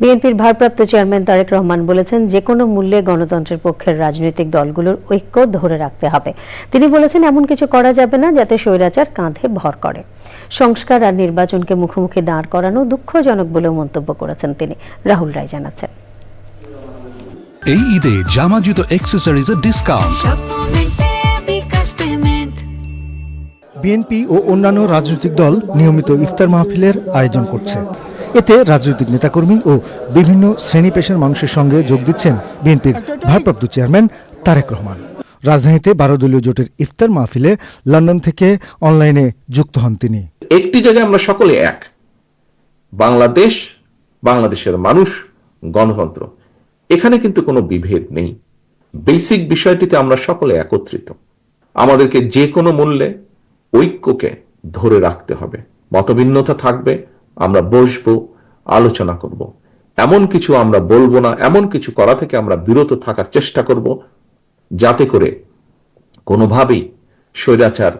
বিএনপির ভারপ্রাপ্ত চেয়ারম্যান তারেক রহমান বলেছেন যে কোনো মূল্যে গণতন্ত্রের পক্ষের রাজনৈতিক দলগুলোর ঐক্য ধরে রাখতে হবে। তিনি বলেছেন এমন কিছু করা যাবে না যাতে স্বৈরাচার কাঁধে ভর করে। সংস্কার আর নির্বাচনকে মুখোমুখি দাঁড় করানো দুঃখজনক বলেও মন্তব্য করেছেন তিনি। রাহুল রায় জানাচ্ছেন। এই ঈদে জামা জুতো অ্যাক্সেসরিজের ডিসকাউন্ট বিএনপি ও অন্যান্য রাজনৈতিক দল নিয়মিত ইফতার মাহফিলের আয়োজন করছে। এতে রাজনৈতিক নেতাকর্মী ও বিভিন্ন শ্রেণি পেশার মানুষের সঙ্গে যোগ দিচ্ছেন বিএনপির ভারপ্রাপ্ত চেয়ারম্যান তারেক রহমান। রাজধানীতে বারো দলীয় জোটের ইফতার মাহফিলে লন্ডন থেকে অনলাইনে যুক্ত হন তিনি। একটি জায়গায় আমরা সকলে এক। বাংলাদেশ, বাংলাদেশের মানুষ, গণতন্ত্র। এখানে কিন্তু কোনো বিভেদ নেই। বেসিক বিষয়টিতে আমরা সকলে একত্রিত। আমাদেরকে যে কোনো মূল্যে ঐক্যকে ধরে রাখতে হবে। মতভিন্নতা থাকবে আমরা বসবো আলোচনা করব। এমন কিছু আমরা বলব না এমন কিছু করা থেকে আমরা বিরত থাকার চেষ্টা করব যাতে করে কোনোভাবেই স্বৈরাচার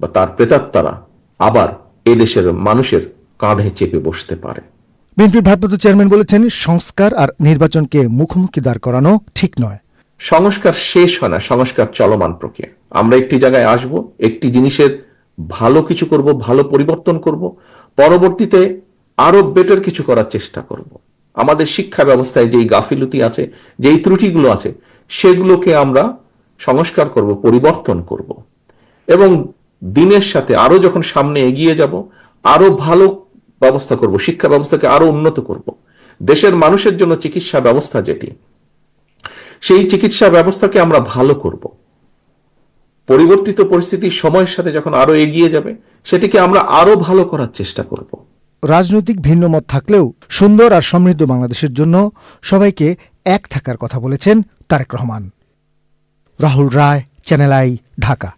বা তার প্রেতাত্মারা আবার এদেশের মানুষের কাঁধে চেপে বসতে পারে। বিএনপির ভারপ্রাপ্ত চেয়ারম্যান বলেছেন সংস্কার আর নির্বাচনকে মুখোমুখি দাঁড় করানো ঠিক নয়। সংস্কার শেষ হয় না সংস্কার চলমান প্রক্রিয়া। আমরা একটি জায়গায় আসব একটি জিনিসের ভালো কিছু করব ভালো পরিবর্তন করব পরবর্তীতে আরও বেটার কিছু করার চেষ্টা করব। আমাদের শিক্ষা ব্যবস্থায় যেই গাফিলতি আছে, যেই ত্রুটিগুলো আছে, সেগুলোকে আমরা সংস্কার করব, পরিবর্তন করব। এবং দিনের সাথে আরও যখন সামনে এগিয়ে যাব, আরও ভালো ব্যবস্থা করব, শিক্ষা ব্যবস্থাকে আরও উন্নত করব। দেশের মানুষের জন্য চিকিৎসা ব্যবস্থা যেটি, সেই চিকিৎসা ব্যবস্থাকে আমরা ভালো করব। পরিবর্তিত পরিস্থিতি, সময়ের সাথে যখন আরও এগিয়ে যাবে সেটিকে আমরা আরও ভালো করার চেষ্টা করব। রাজনৈতিক ভিন্ন মত থাকলেও সুন্দর আর সমৃদ্ধ বাংলাদেশের জন্য সবাইকে এক থাকার কথা বলেছেন Tarique Rahman. Rahul Roy, Channel I, Dhaka.